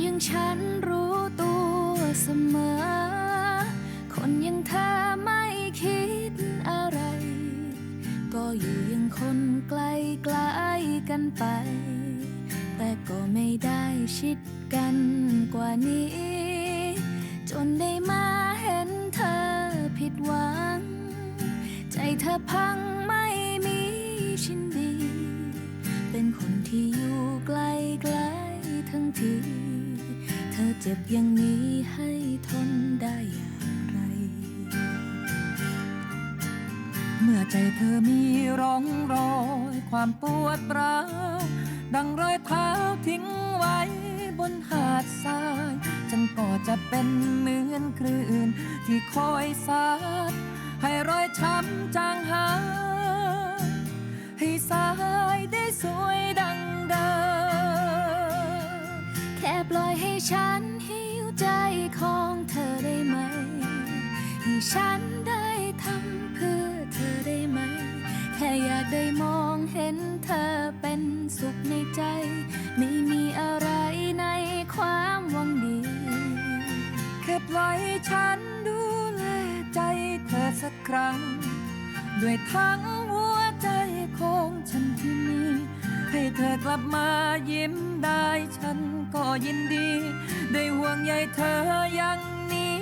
อยังฉันรู้ตัวเสมอ คนอยังเธอไม่คิดอะไร ก็อยู่อยังคนไกลไกลกันไป แต่ก็ไม่ได้ชิดกันกว่านี้ จนได้มาเห็นเธอผิดหวัง ใจเธอพังม่มี จ็บอย่างนี้ให้ทนได้อย่างไร เมื่อใจเธอมีร่องรอยความปวดร้าวดังรอยเท้าทิ้งไว้บนหาดทราย ฉันก็จะเป็นเหมือนคลื่นที่คอยซัดให้รอยช้ำจางหายให้สายได้สวยดังเดิม แค่ปล่อยให้ฉันหิวใจของเธอได้ไหม ให้ฉันได้ทำเพื่อเธอได้ไหม แค่อยากได้มองเห็นเธอเป็นสุขในใจ ไม่มีอะไรในความหวังดี แค่ปล่อยให้ฉันดูแลใจเธอสักครั้ง ด้วยทั้งหัวใจของฉันที่มีให้เธอกลับมายิ้มได้ฉัน ก็ยินดี ได้ห่วงใยเธออย่างนี้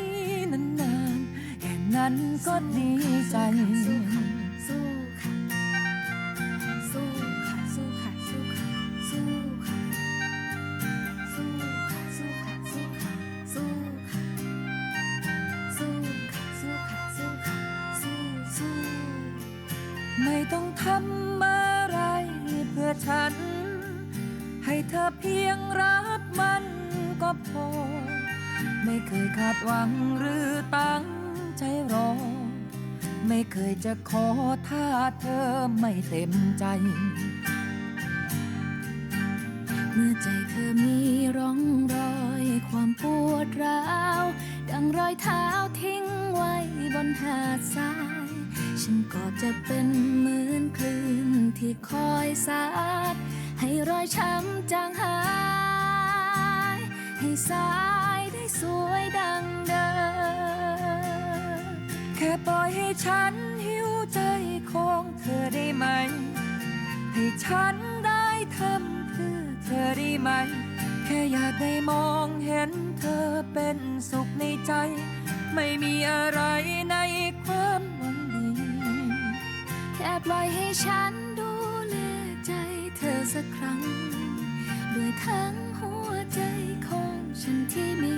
นานๆแค่นั้นก็ดีใจ สู้ค่ะ สู้ค่ะ สู้ค่ะ สู้ค่ะ สู้ค่ะ สู้ค่ะ สู้ค่ะ สู้ค่ะ สู้ค่ะ สู้ค่ะ สู้ค่ะ สู้ค่ะ สู้ค่ะ สู้สู้ไม่ต้องทำอะไรเพื่อฉัน ให้เธอเพียงรับ มันก็พอ ไม่เคยคาดหวังหรือตั้งใจรอ ไม่เคยจะขอถ้าเธอไม่เต็มใจ เมื่อใจเธอมีร่องรอยความปวดร้าว ดังรอยเท้าทิ้งไว้บนหาดทราย ฉันก็จะเป็นเหมือนคลื่นที่คอยซัดให้รอยช้ำจางหาย ให้สายได้สวยดังเดิมแค่ปล่อยให้ฉันหิวใจของเธอได้ไหม ให้ฉันได้ทำเพื่อเธอได้ไหม แค่อยากได้มองเห็นเธอเป็นสุขในใจ ไม่มีอะไรในความหวังดีแค่ปล่อยให้ฉันดูแลใจเธอสักครั้ง ด้วยทั้งหัวใจของ ฉันที่มี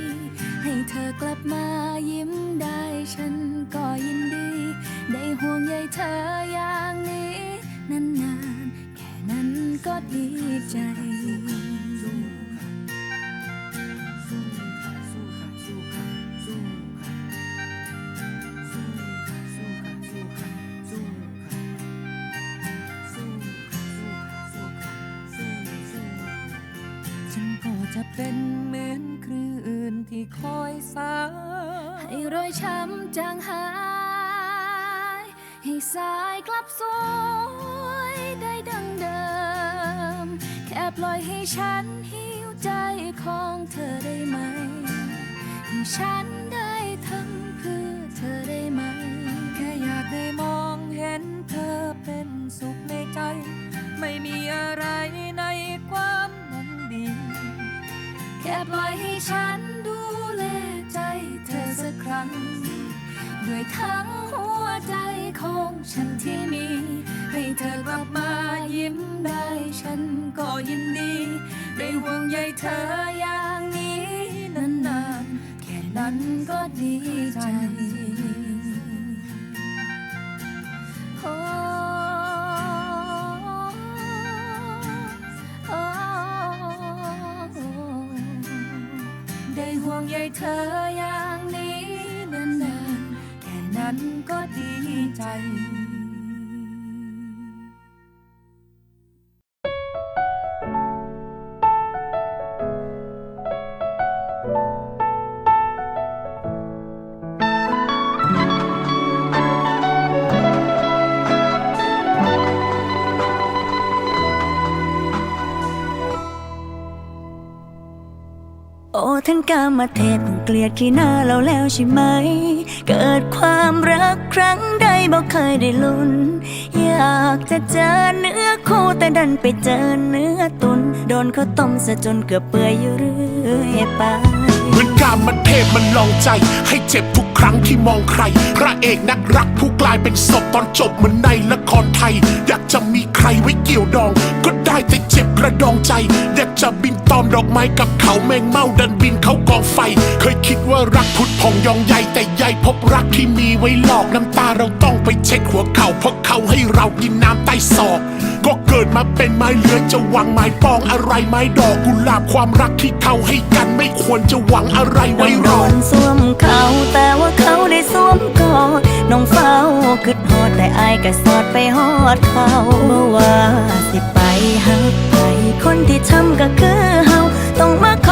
ให้เธอกลับมายิ้มได้ ฉันก็ยินดี ได้ห่วงใยเธออย่างนี้ นานๆ แค่นั้นก็ดีใจ จางหาย ให้สายกลับสวยได้ดังเดิม แค่ปล่อยให้ฉันหิวใจของเธอได้ไหมให้ฉัน เธออย่างนี้นานๆ แค่นั้นก็ดีใจโอ้โอ้ได้ห่วงใยเธออย่างนี้นานๆ แค่นั้นก็ดีใจ มาเทศคงเกลียดขี้หน้าเราแล้วใช่ไหม เกิดความรักครั้งใดบ่เคยได้ลุ้น อยากจะเจอเนื้อคู่แต่ดันไปเจอเนื้อตุน โดนเขาต้มซะจนเกือบเปื่อยอยู่เรื่อยไป เหมือนการมันเทพมันลองใจให้เจ็บทุก ครั้งที่มองใคร พระเอกนักรักผู้กลายเป็นศพตอนจบเหมือนในละครไทย อยากจะมีใครไว้เกี่ยวดอง ก็ได้แต่เจ็บกระดองใจ อยากจะบินตอมดอกไม้กับเขาแมงเม่าดันบินเขากองไฟ เคยคิดว่ารักพุดพองยองใหญ่แต่ใหญ่พบรักที่มีไว้หลอกน้ำตาเราต้องไปเช็ดหัวเข่าเพราะเขาให้เรากินน้ำใต้ศอกก็เกิดมาเป็นไม้เลื้อยจะหวังไม้ปองอะไรไม้ดอกกุหลาบความรักที่เขาให้กันไม่ควรจะหวังอะไรไว้รอนสวมเขาแต่ว่าเขาได้สวมกอดน้องเฝ้าคิดฮอดแต่อายก็สอดไปฮอดเขาเมื่อว่าสิไปหักไปคนที่ทำก็คือเฮาต้องมาขอ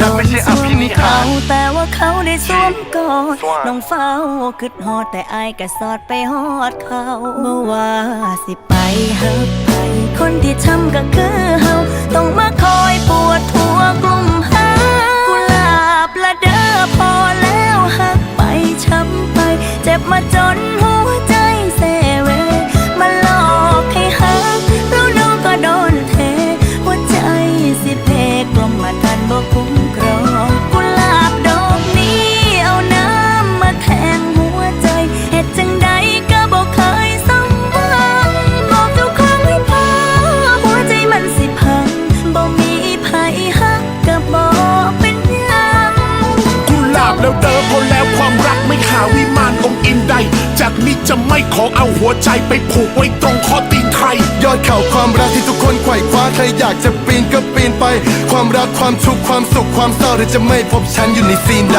รักไม่ใช่อภินิหารแต่ว่าเขาได้สวมกอดน้องเฝ้าคิดฮอดแต่อายก็สอดไปฮอดเขาเมื่อว่าสิไปหักไป คนที่ทำก็คือเฮาต้องมาคอยปวดหัวกลุ่มหากุหลาบละเด้อพอแล้วหักไปช้ำไป เจ็บมาจนหัว ใจไปผูกไว้ตรงคอตีนใคร ยอดเขาความรักที่ทุกคนไขว่คว้าใครอยากจะปีนก็ปีนไป ความรักความทุกข์ความสุขความเศร้าหรือจะไม่พบฉันอยู่ในซีนใด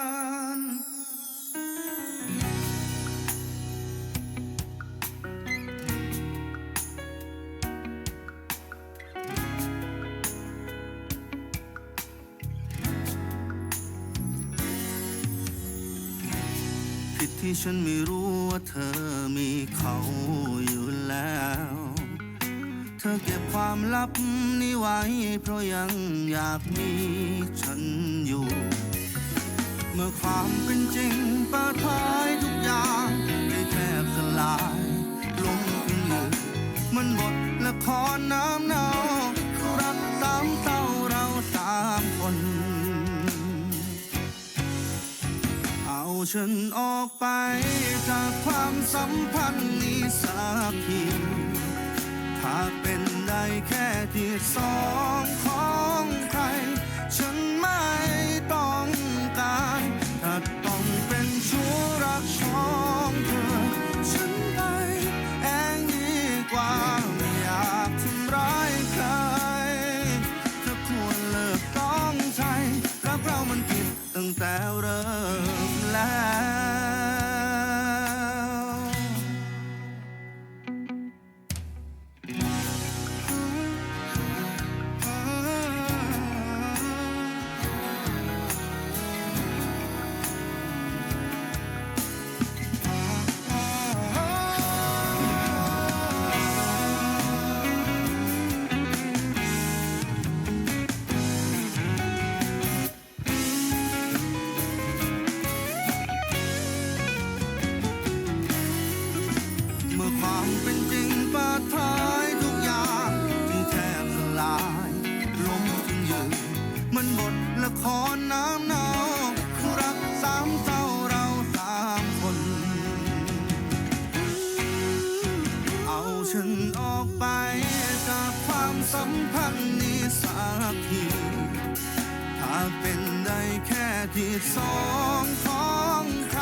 ที่ฉันไม่รู้ว่าเธอมีเขาอยู่แล้ว เธอเก็บความลับนี้ไว้เพราะยังอยากมีฉันอยู่ เมื่อความเป็นจริงเปิดเผยทุกอย่างได้แทบสลายลงเป็นหยื่มันบทละครน้ำเนา ฉันออกไป จากความสัมพันธ์นี้สักทีถ้าเป็นได้แค่ที่สองของใคร ฉันไม่ต้อง สัมพันธ์นี้สักที ถ้าเป็นได้แค่ที่สองของใคร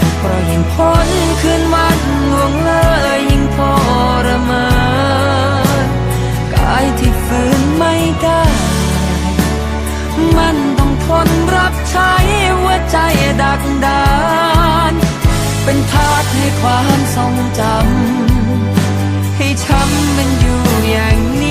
พราะยิ่งพ้นคืนวันล่วงเลยยิ่งทรมานกายที่ฝืนไม่ได้ มันต้องทนรับใช้หัวใจดักดาน เป็นทาสให้ความทรงจำ ให้ช้ำมันอยู่อย่างนี้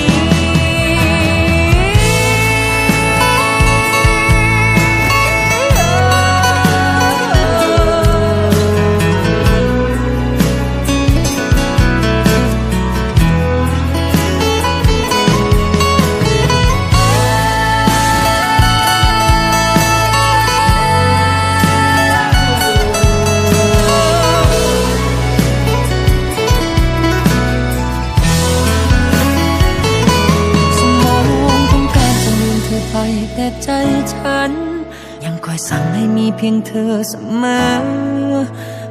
พียงเธอเสมอ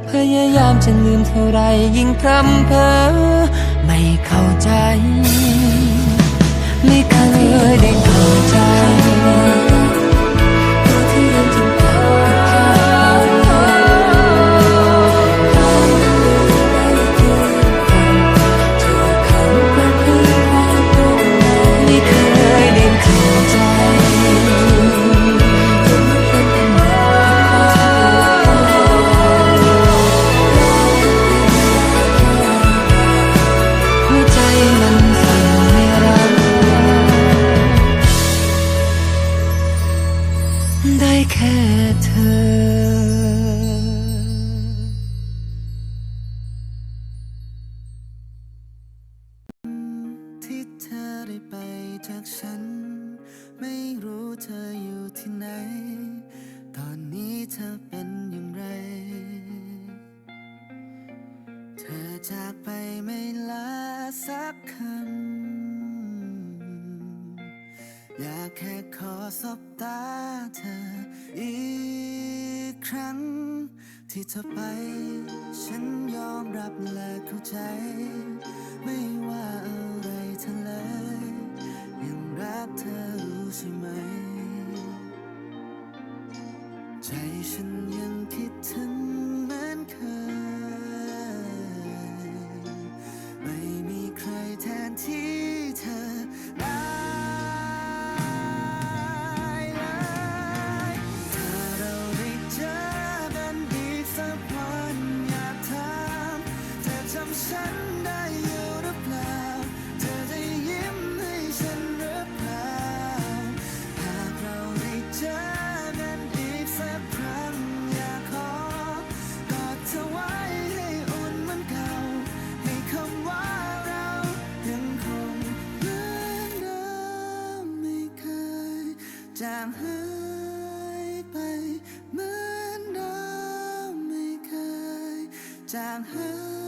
พยายามจะลืมเท่าไรยิ่งพรำเพอไม่เข้าใจ จากไปไม่ลาสักคำ อยากแค่ขอสบตาเธอ อีกครั้ง ที่เธอไป ฉันยอมรับและเข้าใจ ไม่ and. 장한